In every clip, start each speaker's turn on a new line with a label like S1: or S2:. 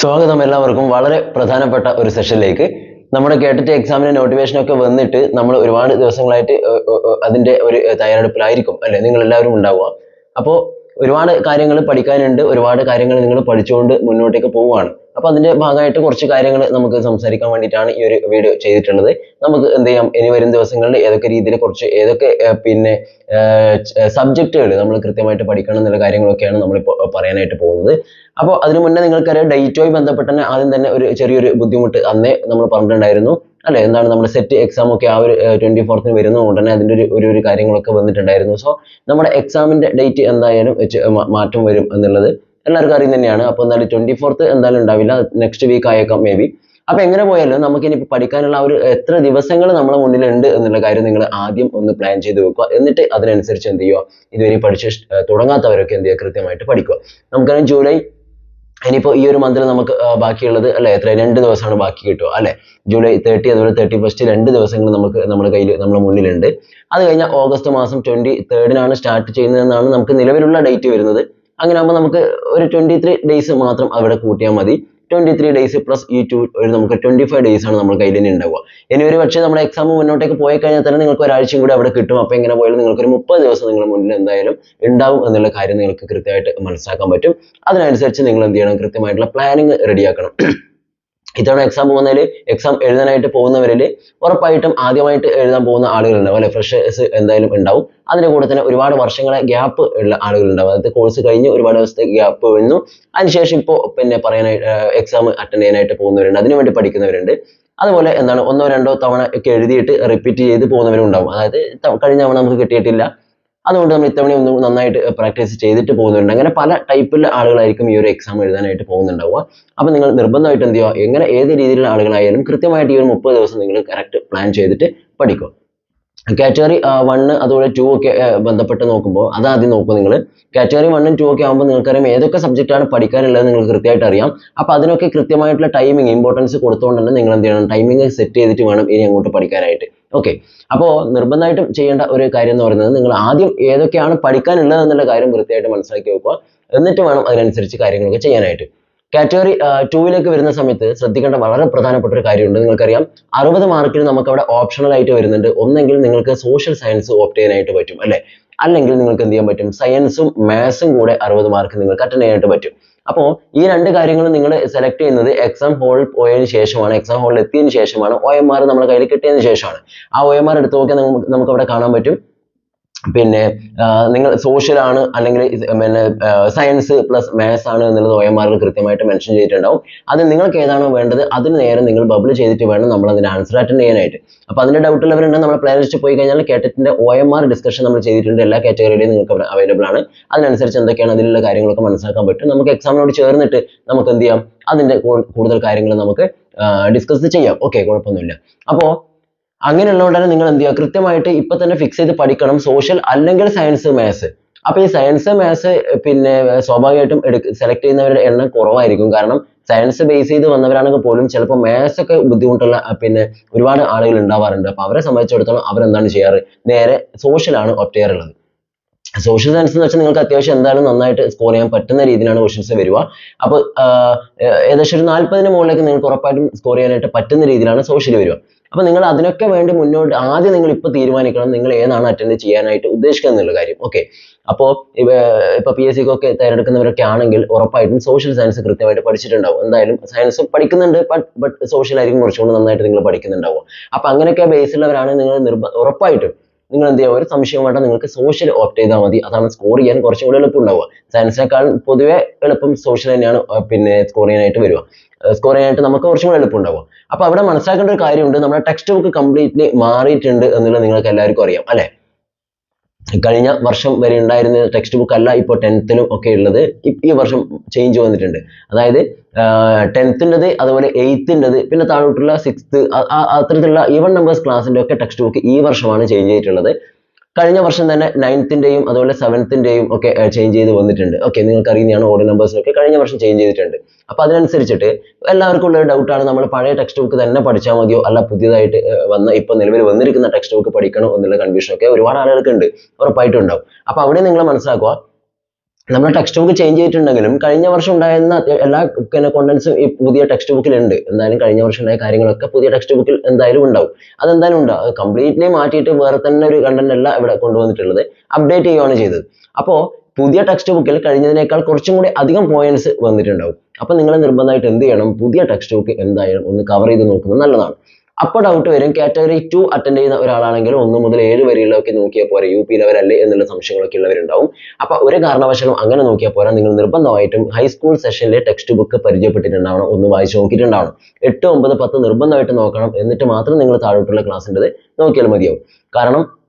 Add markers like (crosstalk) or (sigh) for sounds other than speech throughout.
S1: സ്വാഗതം എല്ലാവർക്കും വളരെ പ്രധാനപ്പെട്ട ഒരു സെഷനിലേക്ക് നമ്മുടെ കേട്ടിട്ട് എക്സാമിന് നോട്ടിഫിക്കേഷൻ ഒക്കെ വന്നിട്ട് നമ്മൾ ഒരുപാട് ദിവസങ്ങളായിട്ട് അതിന്റെ ഒരു തയ്യാറെടുപ്പിലായിരിക്കും. അല്ലെ? നിങ്ങൾ എല്ലാവരും ഉണ്ടാവുക. അപ്പോൾ ഒരുപാട് കാര്യങ്ങൾ പഠിക്കാനുണ്ട് ഒരുപാട് കാര്യങ്ങൾ നിങ്ങൾ പഠിച്ചുകൊണ്ട് മുന്നോട്ടേക്ക് പോവുകയാണ്. അപ്പോൾ അതിന്റെ ഭാഗമായിട്ട് കുറച്ച് കാര്യങ്ങൾ നമുക്ക് സംസാരിക്കാൻ വേണ്ടിയിട്ടാണ് ഈ ഒരു വീഡിയോ ചെയ്തിട്ടുള്ളത്. നമുക്ക് എന്ത് ചെയ്യാം? ഇനി വരും ദിവസങ്ങളിൽ ഏതൊക്കെ രീതിയിൽ കുറച്ച് ഏതൊക്കെ പിന്നെ സബ്ജക്റ്റുകൾ നമ്മൾ കൃത്യമായിട്ട് പഠിക്കണം എന്നുള്ള കാര്യങ്ങളൊക്കെയാണ് നമ്മളിപ്പോൾ പറയാനായിട്ട് പോകുന്നത്. അപ്പോൾ അതിനു മുന്നേ നിങ്ങൾക്കറിയാം ഡേറ്റുമായി ബന്ധപ്പെട്ട് തന്നെ ആദ്യം തന്നെ ഒരു ചെറിയൊരു ബുദ്ധിമുട്ട് അന്നേ നമ്മൾ പറഞ്ഞിട്ടുണ്ടായിരുന്നു. അല്ലെ? എന്താണ് നമ്മുടെ സെറ്റ് എക്സാം ഒക്കെ ആ ഒരു ട്വന്റി ഫോർത്തിന് വരുന്നതുകൊണ്ട് തന്നെ അതിന്റെ ഒരു ഒരു ഒരു കാര്യങ്ങളൊക്കെ വന്നിട്ടുണ്ടായിരുന്നു. സോ നമ്മുടെ എക്സാമിന്റെ ഡേറ്റ് എന്തായാലും മാറ്റം വരും എന്നുള്ളത് എല്ലാവർക്കും അറിയും തന്നെയാണ്. അപ്പോൾ എന്തായാലും ട്വന്റി ഫോർത്ത് എന്തായാലും ഉണ്ടാവില്ല. നെക്സ്റ്റ് വീക്ക് ആയേക്കാം മേ ബി അപ്പൊ എങ്ങനെ പോയാലും നമുക്ക് ഇനി പഠിക്കാനുള്ള ആ ഒരു എത്ര ദിവസങ്ങൾ നമ്മുടെ മുന്നിലുണ്ട് എന്നുള്ള കാര്യം നിങ്ങൾ ആദ്യം ഒന്ന് പ്ലാൻ ചെയ്ത് വെക്കുക. എന്നിട്ട് അതിനനുസരിച്ച് എന്ത് ചെയ്യുക? ഇതുവരെ പഠിച്ച് തുടങ്ങാത്തവരൊക്കെ എന്ത് ചെയ്യുക? കൃത്യമായിട്ട് പഠിക്കുക. നമുക്കറിയാം ജൂലൈ ഇനിയിപ്പോൾ ഈ ഒരു മന്തിൽ നമുക്ക് ബാക്കിയുള്ളത് അല്ലേ എത്ര രണ്ട് ദിവസമാണ് ബാക്കി കിട്ടുക അല്ലേ? ജൂലൈ തേർട്ടി അതുപോലെ തേർട്ടി ഫസ്റ്റ് രണ്ട് ദിവസങ്ങൾ നമുക്ക് നമ്മുടെ കയ്യിൽ നമ്മുടെ മുന്നിലുണ്ട്. അത് കഴിഞ്ഞാൽ ഓഗസ്റ്റ് മാസം ട്വന്റി തേർഡിനാണ് സ്റ്റാർട്ട് ചെയ്യുന്നതെന്നാണ് നമുക്ക് നിലവിലുള്ള ഡേറ്റ് വരുന്നത്. അങ്ങനെ ആകുമ്പോൾ നമുക്ക് ഒരു ട്വന്റി ത്രീ ഡേയ്സ് മാത്രം അവിടെ കൂട്ടിയാൽ മതി. ട്വന്റി ത്രീ ഡേയ്സ് പ്ലസ് ഈ ടു ഒരു നമുക്ക് ട്വന്റി ഫൈവ് ഡേയ്സ് ആണ് നമ്മുടെ കയ്യിൽ തന്നെ ഉണ്ടാവുക. ഇനി ഒരു പക്ഷേ നമ്മുടെ എക്സാം മുന്നോട്ടേക്ക് പോയി കഴിഞ്ഞാൽ തന്നെ നിങ്ങൾക്ക് ഒരാഴ്ചയും കൂടി അവിടെ കിട്ടും. അപ്പോൾ എങ്ങനെ പോയാലും നിങ്ങൾക്ക് ഒരു മുപ്പത് ദിവസം നിങ്ങളുടെ മുന്നിൽ എന്തായാലും ഉണ്ടാവും എന്നുള്ള കാര്യം നിങ്ങൾക്ക് കൃത്യമായിട്ട് മനസ്സിലാക്കാൻ പറ്റും. അതിനനുസരിച്ച് നിങ്ങൾ എന്ത് ചെയ്യണം? കൃത്യമായിട്ടുള്ള പ്ലാനിങ് റെഡിയാക്കണം ഇത്തവണ എക്സാം പോകുന്നതിൽ എക്സാം എഴുതാനായിട്ട് പോകുന്നവരിൽ ഉറപ്പായിട്ടും ആദ്യമായിട്ട് എഴുതാൻ പോകുന്ന ആളുകളുണ്ടാവും അല്ലെ? ഫ്രഷേഴ്സ് എന്തായാലും ഉണ്ടാവും. അതിന്റെ കൂടെ തന്നെ ഒരുപാട് വർഷങ്ങളെ ഗ്യാപ്പ് ഉള്ള ആളുകളുണ്ടാവും. അതായത് കോഴ്സ് കഴിഞ്ഞ് ഒരുപാട് ദിവസത്തെ ഗ്യാപ്പ് വരുന്നു അതിനുശേഷം ഇപ്പോൾ പിന്നെ പറയാനായിട്ട് എക്സാം അറ്റൻഡ് ചെയ്യാനായിട്ട് പോകുന്നവരുണ്ട്. അതിനുവേണ്ടി പഠിക്കുന്നവരുണ്ട്. അതുപോലെ എന്താണ് ഒന്നോ രണ്ടോ തവണ ഒക്കെ എഴുതിയിട്ട് റിപ്പീറ്റ് ചെയ്ത് പോകുന്നവരും ഉണ്ടാവും അതായത് കഴിഞ്ഞ തവണ നമുക്ക് കിട്ടിയിട്ടില്ല. അതുകൊണ്ട് നമ്മൾ ഇത്തവണ ഒന്ന് നന്നായിട്ട് പ്രാക്ടീസ് ചെയ്തിട്ട് പോകുന്നുണ്ട്. അങ്ങനെ പല ടൈപ്പിലുള്ള ആളുകളായിരിക്കും ഈ ഒരു എക്സാം എഴുതാനായിട്ട് പോകുന്നുണ്ടാവുക. അപ്പോൾ നിങ്ങൾ നിർബന്ധമായിട്ട് എന്ത് ചെയ്യുക? എങ്ങനെ ഏത് രീതിയിലുള്ള ആളുകളായാലും കൃത്യമായിട്ട് ഈ ഒരു മുപ്പത് ദിവസം നിങ്ങൾ കറക്റ്റ് പ്ലാൻ ചെയ്തിട്ട് പഠിക്കുക. കാറ്റഗറി വണ്ണ് അതുപോലെ ടു ഒക്കെ ബന്ധപ്പെട്ട് നോക്കുമ്പോൾ അത് ആദ്യം നോക്കുക നിങ്ങൾ. കാറ്റഗറി വണ്ണും ടു ഒക്കെ ആകുമ്പോൾ നിങ്ങൾക്കറിയാം ഏതൊക്കെ സബ്ജക്റ്റാണ് പഠിക്കാനുള്ളത് നിങ്ങൾക്ക് കൃത്യമായിട്ട് അറിയാം. അപ്പോൾ അതിനൊക്കെ കൃത്യമായിട്ടുള്ള ടൈമിംഗ് ഇമ്പോർട്ടൻസ് കൊടുത്തുകൊണ്ട് തന്നെ നിങ്ങൾ എന്ത് ചെയ്യണം? ടൈമിംഗ് സെറ്റ് ചെയ്തിട്ട് വേണം ഇനി അങ്ങോട്ട് പഠിക്കാനായിട്ട്. ഓക്കെ അപ്പോൾ നിർബന്ധമായിട്ടും ചെയ്യേണ്ട ഒരു കാര്യം എന്ന് പറയുന്നത് നിങ്ങൾ ആദ്യം ഏതൊക്കെയാണ് പഠിക്കാനുള്ളത് എന്നുള്ള കാര്യം വൃത്തിയായിട്ട് മനസ്സിലാക്കി വെക്കുക. എന്നിട്ട് വേണം അതിനനുസരിച്ച് കാര്യങ്ങളൊക്കെ ചെയ്യാനായിട്ട്. കാറ്റഗറി ടൂവിലേക്ക് വരുന്ന സമയത്ത് ശ്രദ്ധിക്കേണ്ട വളരെ പ്രധാനപ്പെട്ട ഒരു കാര്യമുണ്ട്. നിങ്ങൾക്കറിയാം അറുപത് മാർക്കിന് നമുക്ക് അവിടെ ഓപ്ഷണൽ ആയിട്ട് വരുന്നുണ്ട്. ഒന്നെങ്കിൽ നിങ്ങൾക്ക് സോഷ്യൽ സയൻസ് ഓപ്റ്റ് ചെയ്യാനായിട്ട് പറ്റും അല്ലേ? അല്ലെങ്കിൽ നിങ്ങൾക്ക് എന്ത് ചെയ്യാൻ പറ്റും? സയൻസും മാത്സും കൂടെ അറുപത് മാർക്ക് നിങ്ങൾക്ക് അറ്റൻഡ് ചെയ്യാനായിട്ട് പറ്റും. അപ്പോൾ ഈ രണ്ട് കാര്യങ്ങളും നിങ്ങൾ സെലക്ട് ചെയ്യുന്നത് എക്സാം ഹോളിൽ പോയതിനു ശേഷമാണ് എക്സാം ഹോളിൽ എത്തിയതിനു ശേഷമാണ് ഒ എം ആർ നമ്മുടെ കയ്യിൽ കിട്ടിയതിനു ശേഷമാണ്. ആ ഒ എം ആർ എടുത്ത് നോക്കിയാൽ നമുക്ക് നമുക്ക് അവിടെ കാണാൻ പറ്റും. പിന്നെ നിങ്ങൾ സോഷ്യൽ ആണ് അല്ലെങ്കിൽ പിന്നെ സയൻസ് പ്ലസ് മാത്സ് ആണ് എന്നുള്ളത് ഒ കൃത്യമായിട്ട് മെൻഷൻ ചെയ്തിട്ടുണ്ടാവും. അത് നിങ്ങൾക്ക് ഏതാണോ വേണ്ടത് അതിന് നേരെ നിങ്ങൾ ബബിൾ ചെയ്തിട്ട് വേണം നമ്മൾ അതിന് ആൻസർ അറ്റൻഡ് ചെയ്യാനായിട്ട്. അപ്പോൾ അതിന്റെ ഡൗട്ട് ഉള്ളവരുണ്ടെങ്കിൽ നമ്മുടെ പ്ലേലിസ്റ്റ് പോയി കഴിഞ്ഞാൽ കേട്ടറ്റിന്റെ ഒ എം ആർ ഡിസ്കഷൻ നമ്മൾ ചെയ്തിട്ടുണ്ട്. എല്ലാ കാറ്റഗറിയിലും നിങ്ങൾക്ക് അവൈലബിൾ ആണ്. അതിനനുസരിച്ച് എന്തൊക്കെയാണ് അതിലുള്ള കാര്യങ്ങളൊക്കെ മനസ്സിലാക്കാൻ പറ്റും. നമുക്ക് എക്സാമിനോട് ചേർന്നിട്ട് നമുക്ക് എന്ത് ചെയ്യാം? അതിന്റെ കൂടുതൽ കാര്യങ്ങൾ നമുക്ക് ഡിസ്കസ് ചെയ്യാം. ഓക്കെ കുഴപ്പമൊന്നുമില്ല. അപ്പോൾ അങ്ങനെയുള്ളതുകൊണ്ട് തന്നെ നിങ്ങൾ എന്ത് ചെയ്യുക? കൃത്യമായിട്ട് ഇപ്പൊ തന്നെ ഫിക്സ് ചെയ്ത് പഠിക്കണം സോഷ്യൽ അല്ലെങ്കിൽ സയൻസ് മാത്സ് അപ്പൊ ഈ സയൻസ് മാത്സ് പിന്നെ സ്വാഭാവികമായിട്ടും സെലക്ട് ചെയ്യുന്നവരുടെ എണ്ണം കുറവായിരിക്കും. കാരണം സയൻസ് ബേസ് ചെയ്ത് വന്നവരാണെങ്കിൽ പോലും ചിലപ്പോൾ മാത്സ് ഒക്കെ ബുദ്ധിമുട്ടുള്ള പിന്നെ ഒരുപാട് ആളുകൾ ഉണ്ടാവാറുണ്ട്. അപ്പൊ അവരെ സംബന്ധിച്ചിടത്തോളം അവരെന്താണ് ചെയ്യാറ്? നേരെ സോഷ്യലാണ് opt ചെയ്യാറുള്ളത് സോഷ്യൽ സയൻസ് എന്ന് വെച്ചാൽ നിങ്ങൾക്ക് അത്യാവശ്യം എന്തായാലും നന്നായിട്ട് സ്കോർ ചെയ്യാൻ പറ്റുന്ന രീതിയിലാണ് ക്വസ്റ്റ്യൻസ് വരിക. അപ്പോൾ ഏകദേശം ഒരു നാൽപ്പതിന് മുകളിലേക്ക് നിങ്ങൾക്ക് ഉറപ്പായിട്ടും സ്കോർ ചെയ്യാനായിട്ട് പറ്റുന്ന രീതിയിലാണ് സോഷ്യൽ വരിക. അപ്പോൾ നിങ്ങൾ അതിനൊക്കെ വേണ്ടി മുന്നോട്ട് ആദ്യം നിങ്ങൾ ഇപ്പോൾ തീരുമാനിക്കണം നിങ്ങൾ ഏതാണ് അറ്റൻഡ് ചെയ്യാനായിട്ട് ഉദ്ദേശിക്കുന്നത് എന്നുള്ള കാര്യം. ഓക്കെ അപ്പോൾ ഇപ്പൊ പി എസ് സിക്കൊക്കെ തിരഞ്ഞെടുക്കുന്നവരൊക്കെ ആണെങ്കിൽ ഉറപ്പായിട്ടും സോഷ്യൽ സയൻസ് കൃത്യമായിട്ട് പഠിച്ചിട്ടുണ്ടാവും. എന്തായാലും സയൻസ് പഠിക്കുന്നുണ്ട് ബട്ട് സോഷ്യൽ ആയിരിക്കും കുറച്ചുകൂടി നന്നായിട്ട് നിങ്ങൾ പഠിക്കുന്നുണ്ടാവുക. അപ്പോൾ അങ്ങനെയൊക്കെ ബേസ് ഉള്ളവരാണ് നിങ്ങൾ നിർബ ഉറപ്പായിട്ടും നിങ്ങൾ എന്ത് ചെയ്യുക? ഒരു സംശയം വേണ്ട നിങ്ങൾക്ക് സോഷ്യൽ ഓപ്റ്റ് ചെയ്താൽ മതി. അതാണ് സ്കോർ ചെയ്യാൻ കുറച്ചും കൂടി എളുപ്പം ഉണ്ടാവുക. സയൻസിനേക്കാൾ പൊതുവെ എളുപ്പം സോഷ്യൽ തന്നെയാണ് പിന്നെ സ്കോർ ചെയ്യാനായിട്ട് വരിക. സ്കോർ ചെയ്യാനായിട്ട് നമുക്ക് കുറച്ചും കൂടി എളുപ്പം ഉണ്ടാവുക. അപ്പൊ അവിടെ മനസ്സിലാക്കേണ്ട ഒരു കാര്യമുണ്ട്. നമ്മുടെ ടെക്സ്റ്റ് ബുക്ക് കംപ്ലീറ്റ്ലി മാറിയിട്ടുണ്ട് എന്നുള്ളത് നിങ്ങൾക്ക് എല്ലാവർക്കും അറിയാം അല്ലെ? കഴിഞ്ഞ വർഷം വരെ ഉണ്ടായിരുന്ന ടെക്സ്റ്റ് ബുക്ക് അല്ല ഇപ്പോൾ ടെൻത്തിലും ഒക്കെ ഉള്ളത്. ഈ വർഷം ചേഞ്ച് വന്നിട്ടുണ്ട്. അതായത് ടെൻത്തിന്റെത് അതുപോലെ എയ്ത്തിന്റെത് പിന്നെ താഴോട്ടുള്ള സിക്സ്ത് അത്തരത്തിലുള്ള ഈവൺ നമ്പേഴ്സ് ക്ലാസ്സിന്റെ ഒക്കെ ടെക്സ്റ്റ് ബുക്ക് ഈ വർഷമാണ് ചേഞ്ച് ചെയ്തിട്ടുള്ളത്. കഴിഞ്ഞ വർഷം തന്നെ നയൻത്തിന്റെയും അതുപോലെ സെവൻത്തിന്റെയും ഒക്കെ ചേഞ്ച് ചെയ്ത് വന്നിട്ടുണ്ട്. ഓക്കെ നിങ്ങൾക്ക് അറിയുന്നതാണ് ഓർഡർ നമ്പേഴ്സിനൊക്കെ കഴിഞ്ഞ വർഷം ചേഞ്ച് ചെയ്തിട്ടുണ്ട്. അപ്പോൾ അതിനനുസരിച്ചിട്ട് എല്ലാവർക്കും ഉള്ള ഡൗട്ടാണ് നമ്മൾ പഴയ ടെക്സ്റ്റ് ബുക്ക് തന്നെ പഠിച്ചാൽ മതിയോ? അല്ല പുതിയതായിട്ട് വന്ന ഇപ്പോൾ നിലവിൽ വന്നിരിക്കുന്ന ടെക്സ്റ്റ് ബുക്ക് പഠിക്കണോ എന്നുള്ള കൺഫ്യൂഷൻ ഒക്കെ ഒരുപാട് ആളുകൾക്ക് ഉണ്ട് ഉറപ്പായിട്ടും ഉണ്ടാവും. അപ്പോൾ അവിടെ നിങ്ങൾ മനസ്സിലാക്കുക നമ്മുടെ ടെക്സ്റ്റ് ബുക്ക് ചേഞ്ച് ചെയ്തിട്ടുണ്ടെങ്കിലും കഴിഞ്ഞ വർഷം ഉണ്ടായിരുന്ന എല്ലാ കോണ്ടൻസും ഈ പുതിയ ടെക്സ്റ്റ് ബുക്കിലുണ്ട് എന്തായാലും കഴിഞ്ഞ വർഷം ഉണ്ടായ കാര്യങ്ങളൊക്കെ പുതിയ ടെക്സ്റ്റ് ബുക്കിൽ എന്തായാലും ഉണ്ടാവും. അതെന്തായാലും ഉണ്ടാവും. അത് കംപ്ലീറ്റ്ലി മാറ്റിയിട്ട് വേറെ തന്നെ ഒരു കണ്ടന്റ് അല്ല ഇവിടെ കൊണ്ടുവന്നിട്ടുള്ളത്. അപ്ഡേറ്റ് ചെയ്യുകയാണ് ചെയ്തത്. അപ്പോൾ പുതിയ ടെക്സ്റ്റ് ബുക്കിൽ കഴിഞ്ഞതിനേക്കാൾ കുറച്ചും കൂടി അധികം പോയിന്റ്സ് വന്നിട്ടുണ്ടാവും. അപ്പോൾ നിങ്ങൾ നിർബന്ധമായിട്ട് എന്ത് ചെയ്യണം? പുതിയ ടെക്സ്റ്റ് ബുക്ക് എന്തായാലും ഒന്ന് കവർ ചെയ്ത് നോക്കുന്നത് നല്ലതാണ്. അപ്പോൾ ഡൗട്ട് വരും. കാറ്റഗറി ടു അറ്റൻഡ് ചെയ്യുന്ന ഒരാളാണെങ്കിൽ ഒന്ന് മുതൽ ഏഴ് വരെയുള്ളതൊക്കെ നോക്കിയാൽ പോരെ യു പി ലെവൽ അല്ലേ എന്നുള്ള സംശയങ്ങളൊക്കെ ഉള്ളവരുണ്ടാവും. അപ്പോൾ ഒരു കാരണവശാലും അങ്ങനെ നോക്കിയാൽ പോരാ. നിങ്ങൾ നിർബന്ധമായിട്ടും ഹൈസ്കൂൾ സെഷനിലെ ടെക്സ്റ്റ് ബുക്ക് പരിചയപ്പെട്ടിട്ടുണ്ടാവണം. ഒന്ന് വായിച്ചു നോക്കിയിട്ടുണ്ടാവണം. എട്ട് ഒമ്പത് പത്ത് നിർബന്ധമായിട്ട് നോക്കണം. എന്നിട്ട് മാത്രം നിങ്ങൾ താഴോട്ടുള്ള ക്ലാസ്സിന്റെ നോക്കിയാൽ മതിയാവും. കാരണം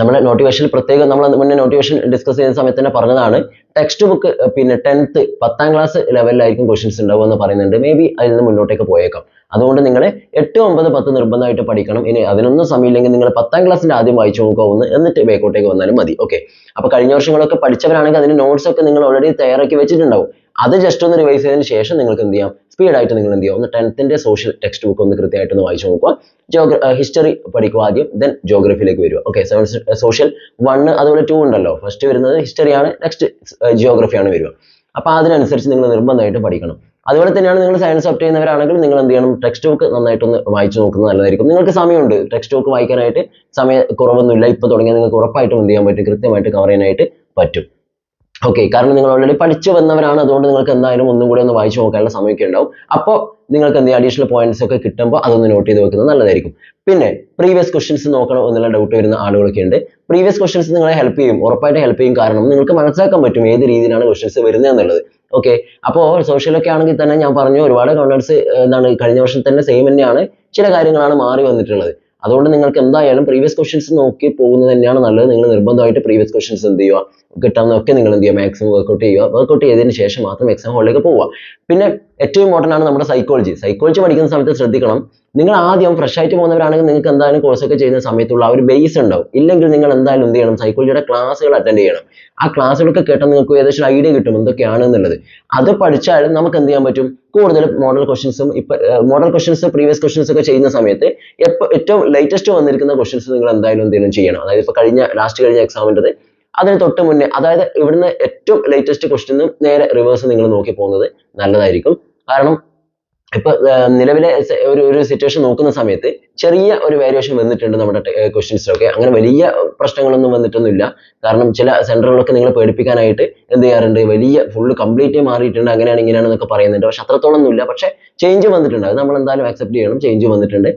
S1: നമ്മുടെ നോട്ടിവേഷനിൽ പ്രത്യേകം നമ്മൾ മുന്നേ നോട്ടിവേഷൻ ഡിസ്കസ് ചെയ്യുന്ന സമയത്ത് തന്നെ പറഞ്ഞതാണ്. ടെക്സ്റ്റ് ബുക്ക് പിന്നെ ടെൻത്ത് പത്താം ക്ലാസ് ലെവലിലായിരിക്കും ക്വസ്റ്റ്യൻസ് ഉണ്ടാവുക എന്ന് പറയുന്നുണ്ട്. മേ ബി അതിൽ നിന്ന് മുന്നോട്ടേക്ക് പോയേക്കാം. അതുകൊണ്ട് നിങ്ങൾ എട്ട് ഒമ്പത് പത്ത് നിർബന്ധമായിട്ട് പഠിക്കണം. ഇനി അതിനൊന്നും സമയമില്ലെങ്കിൽ നിങ്ങൾ പത്താം ക്ലാസ്സിന്റെ ആദ്യം വായിച്ചു നോക്കുക. ഒന്ന് എന്നിട്ട് ബേക്കോട്ടേക്ക് വന്നാലും മതി. ഓക്കെ അപ്പോൾ കഴിഞ്ഞ വർഷങ്ങളൊക്കെ പഠിച്ചവരാണെങ്കിൽ അതിന്റെ നോട്ട്സ് ഒക്കെ നിങ്ങൾ ഓൾറെഡി തയ്യാറാക്കി വെച്ചിട്ടുണ്ടാവും. അത് ജസ്റ്റ് ഒന്ന് റിവൈസ് ചെയ്തതിന് ശേഷം നിങ്ങൾക്ക് എന്ത് ചെയ്യാം? സ്പീഡ് ആയിട്ട് നിങ്ങൾ എന്ത് ചെയ്യാം? ഒന്ന് ന്റെ സോഷ്യൽ ടെക്സ്റ്റ് ബുക്ക് ഒന്ന് കൃത്യമായിട്ട് ഒന്ന് വായിച്ചു നോക്കുക. ജോഗ്ര ഹിസ്റ്ററി പഠിക്കുക ആദ്യം ദെൻ ജോഗ്രഫിയിലേക്ക് വരിക. ഓക്കെ സെവൻ സോഷ്യൽ വണ്ണ് അതുപോലെ ടു ഉണ്ടല്ലോ. ഫസ്റ്റ് വരുന്നത് ഹിസ്റ്ററിയാണ് നെക്സ്റ്റ് ജിയോഗ്രഫിയാണ് വരിക. അപ്പൊ അതിനനുസരിച്ച് നിങ്ങൾ നിർബന്ധമായിട്ട് പഠിക്കണം. അതുപോലെ തന്നെയാണ് നിങ്ങൾ സയൻസ് അപ്റ്റ് ചെയ്യുന്നവരാണെങ്കിൽ നിങ്ങൾ എന്ത് ചെയ്യണം? ടെക്സ്റ്റ് ബുക്ക് നന്നായിട്ടൊന്ന് വായിച്ചു നോക്കുന്നത് നല്ലതായിരിക്കും. നിങ്ങൾക്ക് സമയമുണ്ട്. ടെക്സ്റ്റ് ബുക്ക് വായിക്കാനായിട്ട് സമയ കുറവൊന്നുമില്ല. ഇപ്പൊ തുടങ്ങിയാൽ നിങ്ങൾക്ക് ഉറപ്പായിട്ടും എന്ത് ചെയ്യാൻ പറ്റും? കൃത്യമായിട്ട് കവർ ചെയ്യാനായിട്ട് പറ്റും. ഓക്കെ കാരണം നിങ്ങൾ ഓൾറെഡി പഠിച്ചു വന്നവരാണ്. അതുകൊണ്ട് നിങ്ങൾക്ക് എന്തായാലും ഒന്നും കൂടി ഒന്ന് വായിച്ചു നോക്കാനുള്ള സമയമൊക്കെ ഉണ്ടാവും. അപ്പോൾ നിങ്ങൾക്ക് എന്ത് അഡീഷണൽ പോയിന്റ്സ് ഒക്കെ കിട്ടുമ്പോൾ അതൊന്ന് നോട്ട് ചെയ്ത് വെക്കുന്നത് നല്ലതായിരിക്കും. പിന്നെ പ്രീവിയസ് ക്വസ്റ്റ്യൻസ് നോക്കണം എന്നുള്ള ഡൗട്ട് വരുന്ന ആളുകളൊക്കെ ഉണ്ട്. പ്രീവിയസ് ക്വസ്റ്റ്യൻസ് നിങ്ങളെ ഹെൽപ്പ് ചെയ്യും. ഉറപ്പായിട്ട് ഹെൽപ്പ് ചെയ്യും. കാരണം നിങ്ങൾക്ക് മനസ്സിലാക്കാൻ പറ്റും ഏത് രീതിയിലാണ് ക്വസ്റ്റ്യൻസ് വരുന്നത് എന്നുള്ളത്. ഓക്കെ അപ്പോൾ സോഷ്യലൊക്കെ ആണെങ്കിൽ തന്നെ ഞാൻ പറഞ്ഞു ഒരുപാട് കണ്ടൻസ് എന്താണ് കഴിഞ്ഞ വർഷം തന്നെ സെയിം തന്നെയാണ്. ചില കാര്യങ്ങളാണ് മാറി വന്നിട്ടുള്ളത്. അതുകൊണ്ട് നിങ്ങൾക്ക് എന്തായാലും പ്രീവിയസ് ക്വസ്റ്റ്യൻസ് നോക്കി പോകുന്നത് തന്നെയാണ് നല്ലത്. നിങ്ങൾ നിർബന്ധമായിട്ട് പ്രീവിയസ് ക്വസ്റ്റ്യൻസ് എന്ത് ചെയ്യുക? കിട്ടാവുന്നതൊക്കെ നിങ്ങൾ എന്ത് ചെയ്യുക? മാക്സിമം വർക്കൗട്ട് ചെയ്യുക. വർക്കൗട്ട് ചെയ്തതിന് ശേഷം മാത്രം എക്സാം ഹോളിലേക്ക് പോവുക. പിന്നെ ഏറ്റവും ഇമ്പോർട്ടന്റ് ആണ് നമ്മുടെ സൈക്കോളജി സൈക്കോളജി പഠിക്കുന്ന സമയത്ത് ശ്രദ്ധിക്കണം. നിങ്ങൾ ആദ്യം ഫ്രഷ് ആയിട്ട് പോകുന്നവരാണെങ്കിൽ നിങ്ങൾക്ക് എന്തായാലും കോഴ്സൊക്കെ ചെയ്യുന്ന സമയത്തുള്ള ആ ഒരു ബേസ് ഉണ്ടാവും. ഇല്ലെങ്കിൽ നിങ്ങൾ എന്തായാലും എന്ത് ചെയ്യണം? സൈക്കോളജിയുടെ ക്ലാസ്സുകൾ അറ്റൻഡ് ചെയ്യണം. ആ ക്ലാസ്സുകളൊക്കെ കേട്ടാൽ നിങ്ങൾക്ക് ഏകദേശം ഐഡിയ കിട്ടും എന്തൊക്കെയാണ് എന്നുള്ളത്. അത് പഠിച്ചാലും നമുക്ക് എന്ത് ചെയ്യാൻ പറ്റും? കൂടുതൽ മോഡൽ ക്വസ്റ്റ്യൻസും ഇപ്പൊ മോഡൽ ക്വസ്റ്റ്യൻസ് പ്രീവിയസ് ക്വസ്റ്റ്യൻസ് ഒക്കെ ചെയ്യുന്ന സമയത്ത് എപ്പോ ഏറ്റവും ലേറ്റസ്റ്റ് വന്നിരിക്കുന്ന ക്വസ്റ്റ്യൻസ് നിങ്ങൾ എന്തായാലും എന്തെങ്കിലും ചെയ്യണം? അതായത് ഇപ്പൊ കഴിഞ്ഞ ലാസ്റ്റ് കഴിഞ്ഞ എക്സാമിന്റെത് അതിന് തൊട്ട് മുന്നേ അതായത് ഇവിടുന്ന് ഏറ്റവും ലേറ്റസ്റ്റ് ക്വസ്റ്റ്യനും നേരെ റിവേഴ്സ് നിങ്ങൾ നോക്കി പോകുന്നത് നല്ലതായിരിക്കും. കാരണം ഇപ്പൊ നിലവിലെ ഒരു ഒരു സിറ്റുവേഷൻ നോക്കുന്ന സമയത്ത് ചെറിയ ഒരു വേരിയേഷൻ വന്നിട്ടുണ്ട് നമ്മുടെ ക്വസ്റ്റ്യൻസിലൊക്കെ അങ്ങനെ വലിയ പ്രശ്നങ്ങളൊന്നും വന്നിട്ടൊന്നുമില്ല. കാരണം ചില സെന്ററുകളൊക്കെ നിങ്ങളെ പേടിപ്പിക്കാനായിട്ട് എന്ത് ചെയ്യാറുണ്ട്? വലിയ ഫുള്ള് കംപ്ലീറ്റ് മാറിയിട്ടുണ്ട്. അങ്ങനെയാണ് ഇങ്ങനെയാണ് എന്നൊക്കെ പറയുന്നുണ്ട്. പക്ഷെ അത്രത്തോളം ഒന്നുമില്ല പക്ഷെ ചേഞ്ച് വന്നിട്ടുണ്ട്. അത് നമ്മൾ എന്തായാലും അക്സെപ്റ്റ് ചെയ്യണം. ചേഞ്ച് വന്നിട്ടുണ്ട്.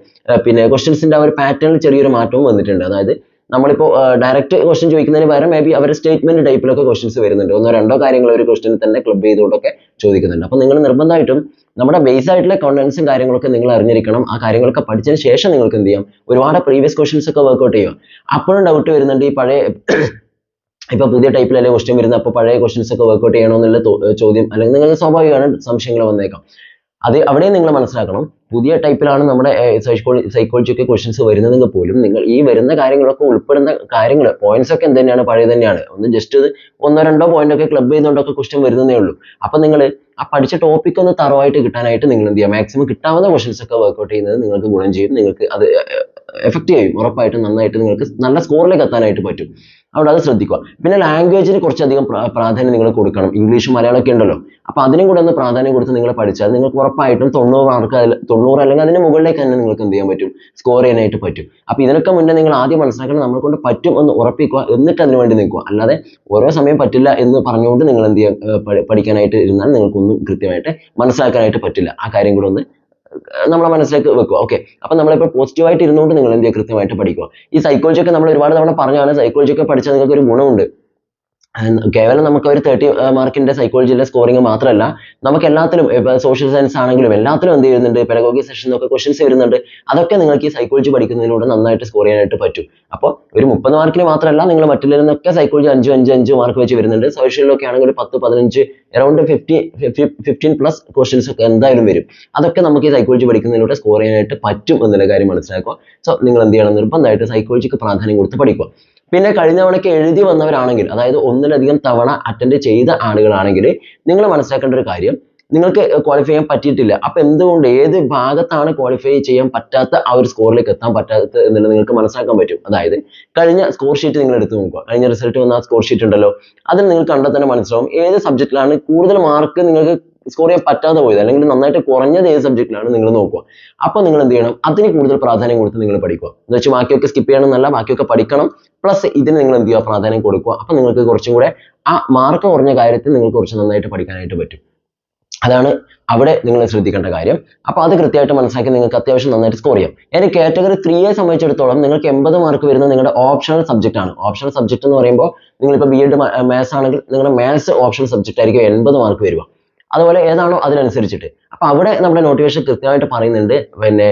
S1: പിന്നെ ക്വസ്റ്റ്യൻസിന്റെ ആ ഒരു പാറ്റേണിൽ ചെറിയൊരു മാറ്റവും വന്നിട്ടുണ്ട്. അതായത് നമ്മളിപ്പോൾ ഡയറക്റ്റ് ക്വസ്റ്റ്യൻ ചോദിക്കുന്നതിന് പകരം മേ ബി അവർ സ്റ്റേറ്റ്മെന്റ് ടൈപ്പിലൊക്കെ ക്വസ്റ്റ്യൻസ് വരുന്നുണ്ട്. ഒന്നോ രണ്ടോ കാര്യങ്ങൾ ഒരു ക്വസ്റ്റ്യൻ തന്നെ ക്ലബ് ചെയ്തുകൊണ്ടൊക്കെ ചോദിക്കുന്നുണ്ട്. അപ്പോൾ നിങ്ങൾ നിർബന്ധമായിട്ടും നമ്മുടെ ബേസ് ആയിട്ടുള്ള കോണ്ടൻസും കാര്യങ്ങളൊക്കെ നിങ്ങൾ അറിഞ്ഞിരിക്കണം. ആ കാര്യങ്ങളൊക്കെ പഠിച്ചതിന് ശേഷം നിങ്ങൾക്ക് എന്ത് ചെയ്യാം? ഒരുപാട് പ്രീവിയസ് ക്വസ്റ്റ്യൻസ് ഒക്കെ വർക്ക്ഔട്ട് ചെയ്യുക. അപ്പോഴും ഡൗട്ട് വരുന്നുണ്ട് ഈ പഴയ (coughs) ഇപ്പൊ പുതിയ ടൈപ്പിലല്ലേ ക്വസ്റ്റ്യൻ വരുന്നത്? അപ്പോൾ പഴയ ക്വസ്റ്റ്യൻസ് ഒക്കെ വർക്ക്ഔട്ട് ചെയ്യണമെന്നുള്ള ചോദ്യം അല്ലെങ്കിൽ നിങ്ങൾക്ക് സ്വാഭാവികമാണ് സംശയങ്ങൾ വന്നേക്കാം. അത് അവിടെയും നിങ്ങൾ മനസ്സിലാക്കണം. പുതിയ ടൈപ്പിലാണ് നമ്മുടെ സൈക്കോളജി ഒക്കെ ക്വസ്റ്റ്യൻസ് വരുന്നതെങ്കിൽ പോലും നിങ്ങൾ ഈ വരുന്ന കാര്യങ്ങളൊക്കെ ഉൾപ്പെടുന്ന കാര്യങ്ങൾ പോയിന്റ്സ് ഒക്കെ എന്ത് തന്നെയാണ് പഴയ തന്നെയാണ്. ഒന്ന് ജസ്റ്റ് ഒന്നോ രണ്ടോ പോയിന്റ് ഒക്കെ ക്ലബ് ചെയ്യുന്നതുകൊണ്ടൊക്കെ ക്വസ്റ്റ്യൻ വരുന്നതേ ഉള്ളൂ. അപ്പൊ നിങ്ങൾ ആ പഠിച്ച ടോപ്പിക് ഒന്ന് തറവായിട്ട് കിട്ടാനായിട്ട് നിങ്ങൾ എന്ത് ചെയ്യുക? മാക്സിമം കിട്ടാവുന്ന ക്വസ്റ്റ്യൻസ് ഒക്കെ വർക്ക്ഔട്ട് ചെയ്യുന്നത് നിങ്ങൾക്ക് ഗുണം ചെയ്യും. നിങ്ങൾക്ക് അത് എഫക്റ്റ് ചെയ്യും. ഉറപ്പായിട്ടും നന്നായിട്ട് നിങ്ങൾക്ക് നല്ല സ്കോറിലേക്ക് എത്താനായിട്ട് പറ്റും. അവിടെ അത് ശ്രദ്ധിക്കുക. പിന്നെ ലാംഗ്വേജിന് കുറച്ചധികം പ്രാ- പ്രാധാന്യം നിങ്ങൾ കൊടുക്കണം. ഇംഗ്ലീഷും മലയാളമൊക്കെ ഉണ്ടല്ലോ. അപ്പൊ അതിനും കൂടെ ഒന്ന് പ്രാധാന്യം കൊടുത്ത് നിങ്ങൾ പഠിച്ചാൽ നിങ്ങൾക്ക് ഉറപ്പായിട്ടും തൊണ്ണൂറ് മാർക്ക് തൊണ്ണൂറ് അല്ലെങ്കിൽ അതിന് മുകളിലേക്ക് തന്നെ നിങ്ങൾക്ക് എന്ത് ചെയ്യാൻ പറ്റും? സ്കോർ ചെയ്യാനായിട്ട് പറ്റും. അപ്പൊ ഇതിനൊക്കെ മുന്നേ നിങ്ങൾ ആദ്യം മനസ്സിലാക്കണം നമ്മളെ കൊണ്ട് പറ്റും എന്ന് ഉറപ്പിക്കുക എന്നിട്ട് അതിന് വേണ്ടി നിൽക്കുക. അല്ലാതെ ഓരോ സമയം പറ്റില്ല എന്ന് പറഞ്ഞുകൊണ്ട് നിങ്ങൾ എന്ത് ചെയ്യാൻ പഠിക്കാനായിട്ട് ഇരുന്നാൽ നിങ്ങൾക്കൊന്നും കൃത്യമായിട്ട് മനസ്സിലാക്കാനായിട്ട് പറ്റില്ല. ആ കാര്യം കൂടെ ഒന്ന് നമ്മളെ മനസ്സിലേക്ക് വെക്കുക. ഓക്കെ അപ്പൊ നമ്മളിപ്പോൾ പോസിറ്റീവ് ആയിട്ട് ഇരുന്നുകൊണ്ട് നിങ്ങൾ എന്ത് ചെയ്യുക? കൃത്യമായിട്ട് പഠിക്കുക. ഈ സൈക്കോളജി ഒക്കെ നമ്മൾ ഒരുപാട് തവണ പറഞ്ഞാണ് സൈക്കോളജി ഒക്കെ പഠിച്ചാൽ നിങ്ങൾക്ക് ഒരു ഗുണമുണ്ട്. കേവലം നമുക്ക് ഒരു തേർട്ടി മാർക്കിന്റെ സൈക്കോളജിയിലെ സ്കോറിംഗ് മാത്രമല്ല നമുക്ക് എല്ലാത്തിലും സോഷ്യൽ സയൻസ് ആണെങ്കിലും എല്ലാത്തിലും എന്ത് ചെയ്യുന്നുണ്ട്? പെഡഗോഗി സെഷനൊക്കെ ക്വസ്റ്റ്യൻസ് വരുന്നുണ്ട്. അതൊക്കെ നിങ്ങൾക്ക് ഈ സൈക്കോളജി പഠിക്കുന്നതിലൂടെ നന്നായിട്ട് സ്കോർ ചെയ്യാനായിട്ട് പറ്റും. അപ്പോൾ ഒരു മുപ്പത് മാർക്കിന് മാത്രമല്ല നിങ്ങൾ മറ്റുള്ളതിൽ നിന്നൊക്കെ സൈക്കോളജി അഞ്ച് അഞ്ച് അഞ്ച് മാർക്ക് വെച്ച് വരുന്നുണ്ട്. സോഷ്യലിലൊക്കെ ആണെങ്കിൽ ഒരു പത്ത് പതിനഞ്ച് around fifty fifteen plus questions ഒക്കെ എന്തായാലും വരും. അതൊക്കെ നമുക്ക് ഈ സൈക്കോളജി പഠിക്കുന്നതിലൂടെ സ്കോർ ചെയ്യാനായിട്ട് പറ്റും എന്നുള്ള കാര്യം മനസ്സിലാക്കുക. സോ നിങ്ങൾ എന്ത് ചെയ്യണം? നിർബന്ധമായിട്ട് സൈക്കോളജിക്ക് പ്രാധാന്യം കൊടുത്ത് പഠിക്കുക. പിന്നെ കഴിഞ്ഞ തവണയ്ക്ക് എഴുതി വന്നവരാണെങ്കിൽ അതായത് ഒന്നിലധികം തവണ അറ്റൻഡ് ചെയ്ത ആളുകളാണെങ്കിൽ നിങ്ങൾ മനസ്സിലാക്കേണ്ട ഒരു കാര്യം നിങ്ങൾക്ക് ക്വാളിഫൈ ചെയ്യാൻ പറ്റിയിട്ടില്ല. അപ്പൊ എന്തുകൊണ്ട് ഏത് ഭാഗത്താണ് ക്വാളിഫൈ ചെയ്യാൻ പറ്റാത്ത ആ ഒരു സ്കോറിലേക്ക് എത്താൻ പറ്റാത്തത് എന്നുള്ളത് നിങ്ങൾക്ക് മനസ്സിലാക്കാൻ പറ്റും. അതായത് കഴിഞ്ഞ സ്കോർ ഷീറ്റ് നിങ്ങൾ എടുത്ത് നോക്കുക. കഴിഞ്ഞ റിസൾട്ട് വന്ന ആ സ്കോർ ഷീറ്റ് ഉണ്ടല്ലോ. അതിൽ നിങ്ങൾ കണ്ടാൽ തന്നെ മനസ്സിലാവും ഏത് സബ്ജക്റ്റിലാണ് കൂടുതൽ മാർക്ക് നിങ്ങൾക്ക് സ്കോർ ചെയ്യാൻ പറ്റാതെ പോയത് അല്ലെങ്കിൽ നന്നായിട്ട് കുറഞ്ഞത് ഏത് സബ്ജക്റ്റിലാണ് നിങ്ങൾ നോക്കുക. അപ്പോൾ നിങ്ങൾ എന്ത് ചെയ്യണം? അതിന് കൂടുതൽ പ്രാധാന്യം കൊടുത്ത് നിങ്ങൾ പഠിക്കുക. എന്ന് വെച്ചാൽ ബാക്കിയൊക്കെ സ്കിപ്പ് ചെയ്യണം എന്നല്ല ബാക്കിയൊക്കെ പഠിക്കണം. പ്ലസ് ഇതിന് നിങ്ങൾ എന്ത് ചെയ്യുക? പ്രാധാന്യം കൊടുക്കുക. അപ്പോൾ നിങ്ങൾക്ക് കുറച്ചും കൂടെ ആ മാർക്ക് കുറഞ്ഞ കാര്യത്തിൽ നിങ്ങൾക്ക് കുറച്ച് നന്നായിട്ട് പഠിക്കാനായിട്ട് പറ്റും. അതാണ് അവിടെ നിങ്ങൾ ശ്രദ്ധിക്കേണ്ട കാര്യം. അപ്പോൾ അത് കൃത്യമായിട്ട് മനസ്സിലാക്കി നിങ്ങൾക്ക് അത്യാവശ്യം നന്നായിട്ട് സ്കോർ ചെയ്യാം. ഇനി കാറ്റഗറി ത്രീയെ സംബന്ധിച്ചിടത്തോളം നിങ്ങൾക്ക് എൺപത് മാർക്ക് വരുന്നത് നിങ്ങളുടെ ഓപ്ഷണൽ സബ്ജക്റ്റ് ആണ്. ഓപ്ഷണൽ സബ്ജക്റ്റ് എന്ന് പറയുമ്പോൾ നിങ്ങളിപ്പോൾ ബി എഡ് മാത്സ് ആണെങ്കിൽ നിങ്ങളുടെ മാത്സ് ഓപ്ഷണൽ സബ്ജക്റ്റ് ആയിരിക്കും എൺപത് മാർക്ക് വരിക. അതുപോലെ ഏതാണോ അതിനനുസരിച്ചിട്ട്. അപ്പൊ അവിടെ നമ്മുടെ നോട്ടിഫിക്കേഷൻ കൃത്യമായിട്ട് പറയുന്നുണ്ട് പിന്നെ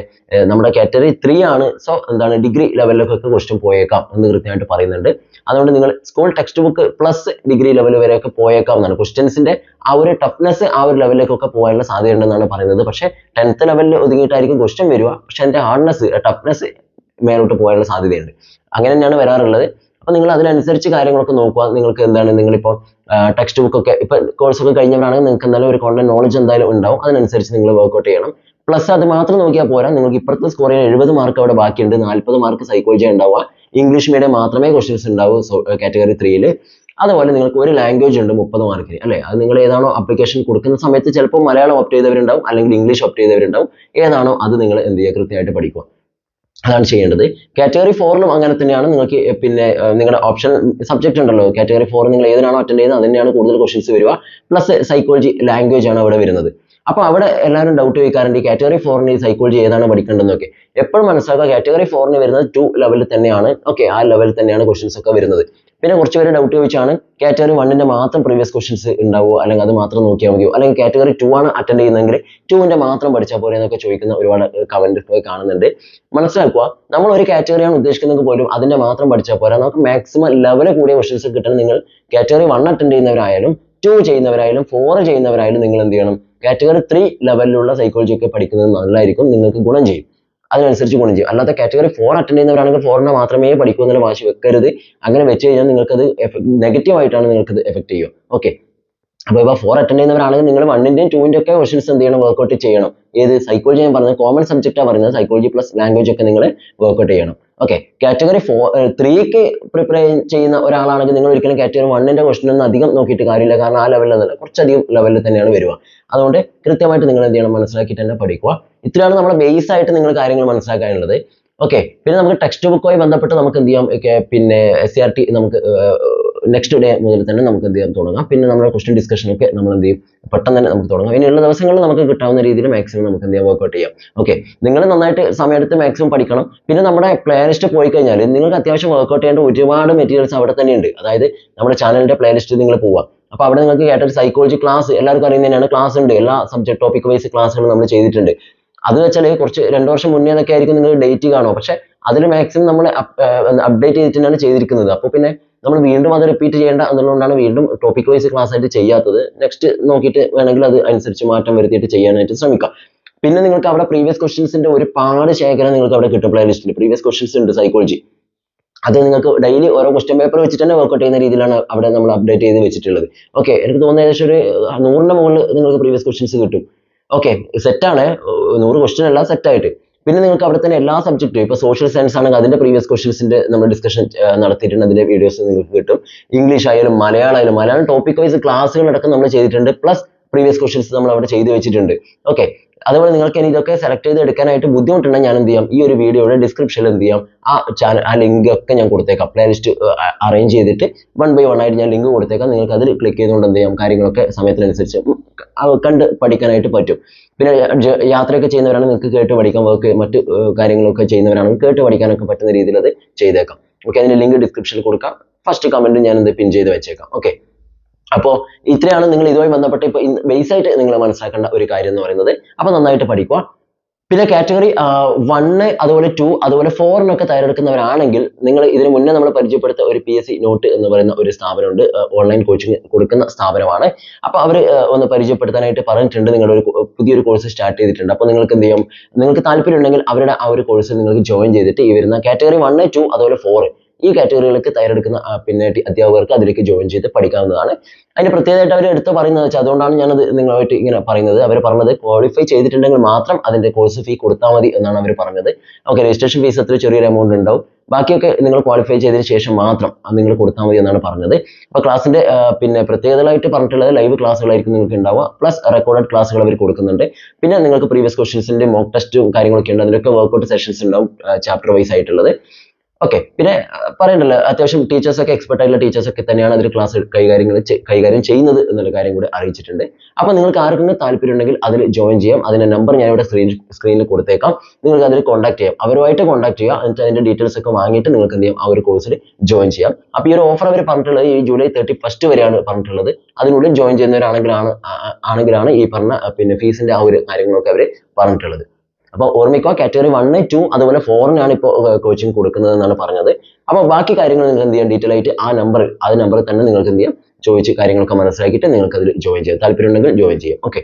S1: നമ്മുടെ കാറ്റഗറി ത്രീ ആണ്. സോ എന്താണ് ഡിഗ്രി ലെവലിലേക്കൊക്കെ ക്വസ്റ്റ്യൻ പോയേക്കാം എന്ന് കൃത്യമായിട്ട് പറയുന്നുണ്ട്. അതുകൊണ്ട് നിങ്ങൾ school textbook plus degree level വരെയൊക്കെ പോയേക്കാം എന്നാണ്. ക്വസ്റ്റ്യൻസിന്റെ ആ ഒരു ടഫ്നെസ് ആ ഒരു ലെവലിലേക്കൊക്കെ പോകാനുള്ള സാധ്യത ഉണ്ടെന്നാണ് പറയുന്നത്. പക്ഷേ ടെൻത്ത് ലെവലിൽ ഒതുങ്ങിയിട്ടായിരിക്കും ക്വസ്റ്റ്യൻ വരിക. പക്ഷെ അതിന്റെ ഹാർഡ്നെസ് ടഫ്നെസ് മേലോട്ട് പോകാനുള്ള സാധ്യതയുണ്ട്. അങ്ങനെ തന്നെയാണ് വരാറുള്ളത്. അപ്പൊ നിങ്ങൾ അതിനനുസരിച്ച് കാര്യങ്ങളൊക്കെ നോക്കുക. നിങ്ങൾക്ക് എന്താണ്? നിങ്ങളിപ്പോൾ ടെക്സ്റ്റ് ഇപ്പൊ കോഴ്സ് ഒക്കെ കഴിഞ്ഞവരാണെങ്കിൽ നിങ്ങൾക്ക് എന്തായാലും ഒരു കോണ്ടന്റ് നോളജ് എന്തായാലും ഉണ്ടാവും. അതിനനുസരിച്ച് നിങ്ങൾ വർക്ക്ഔട്ട് ചെയ്യണം. പ്ലസ് അത് മാത്രം നോക്കിയാൽ പോരാ. നിങ്ങൾക്ക് ഇപ്പുറത്തെ സ്കോർ ചെയ്യാൻ എഴുപത് മാർക്ക് അവിടെ ബാക്കിയുണ്ട്. നാൽപ്പത് മാർക്ക് സൈക്കോളജി ഉണ്ടാവുക. ഇംഗ്ലീഷ് മീഡിയം മാത്രമേ ക്വസ്റ്റ്യൻസ് ഉണ്ടാവൂ കാറ്റഗറി ത്രീയിൽ അതുപോലെ നിങ്ങൾക്ക് ഒരു ലാംഗ്വേജ് ഉണ്ട് മുപ്പത് മാർക്കിന് അല്ലേ? അത് നിങ്ങൾ ഏതാണോ അപ്ലിക്കേഷൻ കൊടുക്കുന്ന സമയത്ത് ചിലപ്പോൾ മലയാളം ഓപ്റ്റ് ചെയ്തവരുണ്ടാവും അല്ലെങ്കിൽ ഇംഗ്ലീഷ് ഓപ്റ്റ് ചെയ്തവരുണ്ടാവും. ഏതാണോ അത് നിങ്ങൾ എന്ത് ചെയ്യുക? കൃത്യമായിട്ട് പഠിക്കുക. അതാണ് ചെയ്യേണ്ടത്. കാറ്റഗറി ലും അങ്ങനെ തന്നെയാണ് നിങ്ങൾക്ക് പിന്നെ നിങ്ങളുടെ ഓപ്ഷൻ സബ്ജക്റ്റ് ഉണ്ടല്ലോ. കാറ്റഗറി ഫോർ നിങ്ങൾ ഏതിനാണോ അറ്റൻഡ് ചെയ്യുന്നത് അതിനാണ് കൂടുതൽ ക്വസ്റ്റ്യൻസ് വരിക. പ്ലസ് സൈക്കോളജി ലാംഗ്വേജ് ആണ് അവിടെ വരുന്നത്. അപ്പോൾ അവിടെ എല്ലാവരും ഡൗട്ട് ചോദിക്കാറുണ്ട് ഈ കാറ്റഗറി ഫോറിന് ഈ സൈക്കോളജി ഏതാണ് പഠിക്കേണ്ടതെന്നൊക്കെ. എപ്പോഴും മനസ്സിലാക്കുക കാറ്റഗറി ഫോറിന് വരുന്നത് ടു ലെവലിൽ തന്നെയാണ്. ഓക്കെ ആ ലെവലിൽ തന്നെയാണ് ക്വസ്റ്റ്യൻസ് ഒക്കെ വരുന്നത്. പിന്നെ കുറച്ച് പേര് ഡൗട്ട് ചോദിച്ചാണ് കാറ്റഗറി വണ്ണിന്റെ മാത്രം പ്രീവിയസ് ക്വസ്റ്റൻസ് ഉണ്ടാവുമോ അല്ലെങ്കിൽ അത് മാത്രം നോക്കിയാൽ മതിയോ? അല്ലെങ്കിൽ കാറ്റഗറി ടു ആണ് അറ്റൻഡ് ചെയ്യുന്നതെങ്കിൽ ടുവിന്റെ മാത്രം പഠിച്ചാൽ പോരെ എന്നൊക്കെ ചോദിക്കുന്ന ഒരുപാട് കമന്റ് കാണുന്നുണ്ട്. മനസ്സിലാക്കുക നമ്മൾ ഒരു കാറ്റഗറിയാണ് ഉദ്ദേശിക്കുന്നത് പോലും അതിന്റെ മാത്രം പഠിച്ചാൽ പോരാ. നമുക്ക് മാക്സിമം ലെവൽ കൂടിയ ക്വസ്റ്റൻസ് കിട്ടണം നിങ്ങൾ. കാറ്റഗറി വൺ അറ്റൻഡ് ചെയ്യുന്നവരായാലും ടു ചെയ്യുന്നവരായാലും ഫോർ ചെയ്യുന്നവരായാലും നിങ്ങൾ എന്ത് ചെയ്യണം? കാറ്റഗറി ത്രീ ലെവലിലുള്ള സൈക്കോളജി ഒക്കെ പഠിക്കുന്നത് നല്ലതായിരിക്കും. നിങ്ങൾക്ക് ഗുണം ചെയ്യും. അതിനനുസരിച്ച് ഗുണം ചെയ്യും. അല്ലാത്ത കാറ്റഗറി ഫോർ അറ്റൻഡ് ചെയ്യുന്നവരാണെങ്കിൽ ഫോറിനെ മാത്രമേ പഠിക്കൂ എന്നുള്ള വാശി വെക്കരുത്. അങ്ങനെ വെച്ച് കഴിഞ്ഞാൽ നിങ്ങൾക്കത് നെഗറ്റീവ് ആയിട്ടാണ് നിങ്ങൾക്കത് എഫക്ട് ചെയ്യുക. ഓക്കെ അപ്പോൾ ഇപ്പോൾ ഫോർ അറ്റൻഡ് ചെയ്യുന്നവരാണെങ്കിൽ നിങ്ങൾ വണ്ണിന്റെയും ടൂവിന്റെ ഒക്കെ ക്വസ്റ്റൻസ് എന്ത് ചെയ്യണം? വർക്ക്ഔട്ട് ചെയ്യണം. ഏത് സൈക്കോളജി ഞാൻ പറഞ്ഞത്? കോമൺ സബ്ജക്റ്റാണ് പറയുന്നത് സൈക്കോളജി പ്ലസ് ലാംഗ്വേജ് ഒക്കെ നിങ്ങൾ വർക്ക്ഔട്ട് ചെയ്യണം. ഓക്കെ കാറ്റഗറി ഫോർ ത്രീക്ക് പ്രിപ്പയർ ചെയ്യുന്ന ഒരാളാണെങ്കിൽ നിങ്ങൾ ഒരിക്കലും കാറ്റഗറി വണ്ണിന്റെ ക്വസ്റ്റൻ ഒന്നും അധികം നോക്കിയിട്ട് കാര്യമില്ല. കാരണം ആ ലെവലിൽ തന്നെ കുറച്ചധികം ലെവലിൽ തന്നെയാണ് വരിക. അതുകൊണ്ട് കൃത്യമായിട്ട് നിങ്ങൾ എന്ത് ചെയ്യണം? മനസ്സിലാക്കിയിട്ട് തന്നെ പഠിക്കുക. ഇത്രയാണ് നമ്മുടെ ബേസ് ആയിട്ട് നിങ്ങൾ കാര്യങ്ങൾ മനസ്സിലാക്കാനുള്ളത്. ഓക്കെ പിന്നെ നമുക്ക് ടെക്സ്റ്റ് ബുക്കുമായി ബന്ധപ്പെട്ട് നമുക്ക് എന്ത് ചെയ്യാം? പിന്നെ എസ് ടി നമുക്ക് നെക്സ്റ്റ് ഡേ മുതൽ തന്നെ നമുക്ക് എന്ത് ചെയ്യാം? തുടങ്ങാം. പിന്നെ നമ്മുടെ ക്വസ്റ്റ്യൻ ഡിസ്കഷൻ ഒക്കെ നമ്മൾ എന്ത് ചെയ്യും? പെട്ടെന്ന് തന്നെ നമുക്ക് തുടങ്ങാം. ഇനിയുള്ള ദിവസങ്ങളിൽ നമുക്ക് കിട്ടാവുന്ന രീതിയിൽ മാക്സിമം നമുക്ക് എന്ത് ചെയ്യാം? വർക്ക്ഔട്ട് ചെയ്യാം. ഓക്കെ നിങ്ങൾ നന്നായിട്ട് സമയമെടുത്ത് മാക്സിമം പഠിക്കണം. പിന്നെ നമ്മുടെ പ്ലേലിസ്റ്റ് പോയി കഴിഞ്ഞാൽ നിങ്ങൾക്ക് അത്യാവശ്യം വർക്ക്ഔട്ട് ചെയ്യേണ്ട ഒരുപാട് മെറ്റീരിയൽസ് അവിടെ തന്നെ ഉണ്ട്. അതായത് നമ്മുടെ ചാനലിന്റെ പ്ലേലിസ്റ്റ് നിങ്ങൾ പോവാം അപ്പോൾ അവിടെ നിങ്ങൾക്ക് കേട്ടൊരു സൈക്കോളജി ക്ലാസ് എല്ലാവർക്കും അറിയുന്നതിനാണ് ക്ലാസ് ഉണ്ട്. എല്ലാ സബ്ജക്ട് ടോപ്പിക് വൈസ് ക്ലാസ്സുകൾ നമ്മൾ ചെയ്തിട്ടുണ്ട്. അത് വെച്ചാൽ കുറച്ച് രണ്ട് വർഷം മുന്നേ എന്നൊക്കെ ആയിരിക്കും നിങ്ങൾ ഡേറ്റ് കാണുക. പക്ഷേ അതിൽ മാക്സിമം നമ്മൾ അപ്ഡേറ്റ് ചെയ്തിട്ടാണ് ചെയ്തിരിക്കുന്നത്. അപ്പോൾ പിന്നെ നമ്മൾ വീണ്ടും അത് റിപ്പീറ്റ് ചെയ്യേണ്ട എന്നുള്ളതുകൊണ്ടാണ് വീണ്ടും ടോപ്പിക് വൈസ് ക്ലാസ് ആയിട്ട് ചെയ്യാത്തത്. നെക്സ്റ്റ് നോക്കിയിട്ട് വേണമെങ്കിൽ അത് അനുസരിച്ച് മാറ്റം വരുത്തിയിട്ട് ചെയ്യാനായിട്ട് ശ്രമിക്കാം. പിന്നെ നിങ്ങൾക്ക് അവിടെ പ്രീവിയസ് ക്വസ്റ്റ്യൻസിന്റെ ഒരുപാട് ശേഖരം നിങ്ങൾക്ക് അവിടെ കിട്ടും പ്ലേലിസ്റ്റിൽ പ്രീവിയസ് ക്വസ്റ്റ്യൻസ് ഉണ്ട് സൈക്കോളജി അത് നിങ്ങൾക്ക് ഡെയിലി ഓരോ ക്വസ്റ്റ്യൻ പേപ്പർ വെച്ചിട്ട് തന്നെ വർക്ക്ഔട്ട് ചെയ്യുന്ന രീതിയിലാണ് അവിടെ നമ്മൾ അപ്ഡേറ്റ് ചെയ്ത് വെച്ചിട്ടുള്ളത്. ഓക്കെ എനിക്ക് തോന്നുന്നത് ഏകദേശം ഒരു നൂറിന്റെ മുകളിൽ നിങ്ങൾക്ക് പ്രീവിയസ് ക്വസ്റ്റ്യൻസ് കിട്ടും. ഓക്കെ സെറ്റാണ് നൂറ് ക്വസ്റ്റ്യൻ എല്ലാം സെറ്റായിട്ട് പിന്നെ നിങ്ങൾക്ക് അവിടെ തന്നെ എല്ലാ സബ്ജക്റ്റും ഇപ്പോൾ സോഷ്യൽ സയൻസ് ആണെങ്കിൽ അതിന്റെ പ്രീവിയസ് ക്വസ്റ്റ്യൻസിന്റെ നമ്മൾ ഡിസ്കഷൻ നടത്തിയിട്ടുണ്ട്. അതിന്റെ വീഡിയോസ് നിങ്ങൾക്ക് കിട്ടും. ഇംഗ്ലീഷ് ആയാലും മലയാളം ആയാലും മലയാളം ടോപ്പിക് വൈസ് ക്ലാസ്സുകൾ അടക്കം നമ്മൾ ചെയ്തിട്ടുണ്ട്. പ്ലസ് പ്രീവിയസ് ക്വസ്റ്റ്യൻസ് നമ്മൾ അവിടെ ചെയ്തു വെച്ചിട്ടുണ്ട്. ഓക്കെ അതുപോലെ നിങ്ങൾക്ക് ഇനി ഇതൊക്കെ സെലക്ട് ചെയ്ത് എടുക്കാനായിട്ട് ബുദ്ധിമുട്ടുണ്ടെങ്കിൽ ഞാൻ എന്ത് ചെയ്യാം? ഈ ഒരു വീഡിയോയുടെ ഡിസ്ക്രിപ്ഷനിൽ എന്ത് ചെയ്യാം? ആ ചാനൽ ആ ലിങ്ക് ഒക്കെ ഞാൻ കൊടുത്തേക്കാം. പ്ലേ ലിസ്റ്റ് അറേഞ്ച് ചെയ്തിട്ട് വൺ ബൈ വൺ ആയിട്ട് ഞാൻ ലിങ്ക് കൊടുത്തേക്കാം. നിങ്ങൾക്ക് അതിൽ ക്ലിക്ക് ചെയ്തുകൊണ്ട് എന്ത് ചെയ്യാം? കാര്യങ്ങളൊക്കെ സമയത്തിനനുസരിച്ച് കണ്ട് പഠിക്കാനായിട്ട് പറ്റും. പിന്നെ യാത്രയൊക്കെ ചെയ്യുന്നവരാണ് നിങ്ങൾക്ക് കേട്ട് പഠിക്കാൻ വർക്ക് മറ്റ് കാര്യങ്ങളൊക്കെ ചെയ്യുന്നവരാണെങ്കിൽ കേട്ട് പഠിക്കാനൊക്കെ പറ്റുന്ന രീതിയിൽ അത് ചെയ്തേക്കാം. ഓക്കെ അതിന്റെ ലിങ്ക് ഡിസ്ക്രിപ്ഷനിൽ കൊടുക്കാം. ഫസ്റ്റ് കമന്റ് ഞാൻ എന്ത് പിൻ ചെയ്ത് വെച്ചേക്കാം. ഓക്കെ അപ്പോൾ ഇത്രയാണ് നിങ്ങൾ ഇതുമായി ബന്ധപ്പെട്ട് ഇപ്പോൾ ബേസ് ആയിട്ട് നിങ്ങൾ മനസ്സിലാക്കേണ്ട ഒരു കാര്യം എന്ന് പറയുന്നത്. അപ്പോൾ നന്നായിട്ട് പഠിക്കുക പിന്നെ കാറ്റഗറി വണ്ണ് അതുപോലെ ടു അതുപോലെ ഫോറിനൊക്കെ തയ്യാറെടുക്കുന്നവരാണെങ്കിൽ നിങ്ങൾ ഇതിനു മുന്നേ നമ്മൾ പരിചയപ്പെടുത്ത ഒരു പി എസ് സി നോട്ട് എന്ന് പറയുന്ന ഒരു സ്ഥാപനമുണ്ട്. ഓൺലൈൻ കോച്ചിങ് കൊടുക്കുന്ന സ്ഥാപനമാണ്. അപ്പോൾ അവർ ഒന്ന് പരിചയപ്പെടുത്താനായിട്ട് പറഞ്ഞിട്ടുണ്ട്. നിങ്ങളുടെ ഒരു പുതിയൊരു കോഴ്സ് സ്റ്റാർട്ട് ചെയ്തിട്ടുണ്ട്. അപ്പോൾ നിങ്ങൾക്ക് എന്ത് ചെയ്യും? നിങ്ങൾക്ക് താല്പര്യം ഉണ്ടെങ്കിൽ അവരുടെ ആ ഒരു കോഴ്സ് നിങ്ങൾക്ക് ജോയിൻ ചെയ്തിട്ട് ഈ വരുന്ന കാറ്റഗറി വണ്ണ് ടു അതുപോലെ ഫോർ ഈ കാറ്റഗറികൾക്ക് തയ്യാറെടുക്കുന്ന പിന്നെ അധ്യാപകർക്ക് അതിലേക്ക് ജോയിൻ ചെയ്ത് പഠിക്കാവുന്നതാണ്. അതിന് പ്രത്യേകമായിട്ട് അവർ എടുത്ത് പറയുന്നത് വെച്ചാൽ അതുകൊണ്ടാണ് ഞാനത് നിങ്ങളുമായിട്ട് ഇങ്ങനെ പറയുന്നത്. അവർ പറഞ്ഞത് ക്വാളിഫൈ ചെയ്തിട്ടുണ്ടെങ്കിൽ മാത്രം അതിന്റെ കോഴ്സ് ഫീ കൊടുത്താൽ മതി എന്നാണ് അവർ പറഞ്ഞത്. ഓക്കെ രജിസ്ട്രേഷൻ ഫീസ് അത്ര ചെറിയൊരു എമൗണ്ട് ഉണ്ടാവും. ബാക്കിയൊക്കെ നിങ്ങൾ ക്വാളിഫൈ ചെയ്തതിന് ശേഷം മാത്രം അത് നിങ്ങൾ കൊടുത്താൽ മതി എന്നാണ് പറഞ്ഞത്. അപ്പോൾ ക്ലാസ്സിന്റെ പിന്നെ പ്രത്യേകതകളായിട്ട് പറഞ്ഞിട്ടുള്ളത് ലൈവ് ക്ലാസ്സുകളായിരിക്കും നിങ്ങൾക്ക് ഉണ്ടാവുക. പ്ലസ് റെക്കോർഡഡ് ക്ലാസ്സുകൾ അവർ കൊടുക്കുന്നുണ്ട്. പിന്നെ നിങ്ങൾക്ക് പ്രീവിയസ് ക്വസ്റ്റ്യൻസിന്റെ മോക്ക് ടെസ്റ്റും കാര്യങ്ങളൊക്കെ ഉണ്ട്. അതിലൊക്കെ വർക്കൗട്ട് സെഷൻസ് ഉണ്ടാവും ചാപ്റ്റർ വൈസ് ആയിട്ടുള്ളത്. ഓക്കെ പിന്നെ പറയണ്ടല്ലോ അത്യാവശ്യം ടീച്ചേഴ്സ് ഒക്കെ എക്സ്പെർട്ട് ആയിട്ടുള്ള ടീച്ചേഴ്സ് ഒക്കെ തന്നെയാണ് അതിൽ ക്ലാസ് കൈകാര്യം കൈകാര്യം ചെയ്യുന്നത് എന്നുള്ള കാര്യം കൂടി അറിയിച്ചിട്ടുണ്ട്. അപ്പോൾ നിങ്ങൾക്ക് ആർക്കെങ്കിലും താല്പര്യം ഉണ്ടെങ്കിൽ അതിൽ ജോയിൻ ചെയ്യാം. അതിന്റെ നമ്പർ ഞാൻ ഇവിടെ സ്ക്രീൻ സ്ക്രീനിൽ കൊടുത്തേക്കാം. നിങ്ങൾക്ക് അതിൽ കോൺടാക്ട് ചെയ്യാം. അവരുമായിട്ട് കോൺടാക്ട് ചെയ്യുക. എന്നിട്ട് അതിന്റെ ഡീറ്റെയിൽസ് ഒക്കെ വാങ്ങിയിട്ട് നിങ്ങൾക്ക് എന്ത് ചെയ്യാം? ആ ഒരു കോഴ്സിൽ ജോയിൻ ചെയ്യാം. അപ്പോൾ ഈ ഒരു ഓഫർ അവർ പറഞ്ഞിട്ടുള്ളത് ഈ ജൂലൈ തേർട്ടി ഫസ്റ്റ് വരെയാണ് പറഞ്ഞിട്ടുള്ളത്. അതിനുള്ളിൽ ജോയിൻ ചെയ്യുന്നവരാണെങ്കിലാണ് ആണെങ്കിലാണ് ഈ പറഞ്ഞ പിന്നെ ഫീസിന്റെ ആ ഒരു കാര്യങ്ങളൊക്കെ അവർ പറഞ്ഞിട്ടുള്ളത്. അപ്പോൾ ഓർമ്മിക്കുക കാറ്റഗറി വൺ ടു അതുപോലെ ഫോറിനാണ് ഇപ്പോൾ കോച്ചിങ് കൊടുക്കുന്നത് എന്നാണ് പറഞ്ഞത്. അപ്പോൾ ബാക്കി കാര്യങ്ങൾ നിങ്ങൾക്ക് എന്ത് ചെയ്യാം? ഡീറ്റെയിൽ ആയിട്ട് ആ നമ്പർ ആ നമ്പറിൽ തന്നെ നിങ്ങൾക്ക് എന്ത് ചെയ്യാം? ചോദിച്ച് കാര്യങ്ങളൊക്കെ മനസ്സിലാക്കിയിട്ട് നിങ്ങൾക്ക് അതിൽ ജോയിൻ ചെയ്യാം. താല്പര്യം ഉണ്ടെങ്കിൽ ജോയിൻ ചെയ്യാം. ഓക്കെ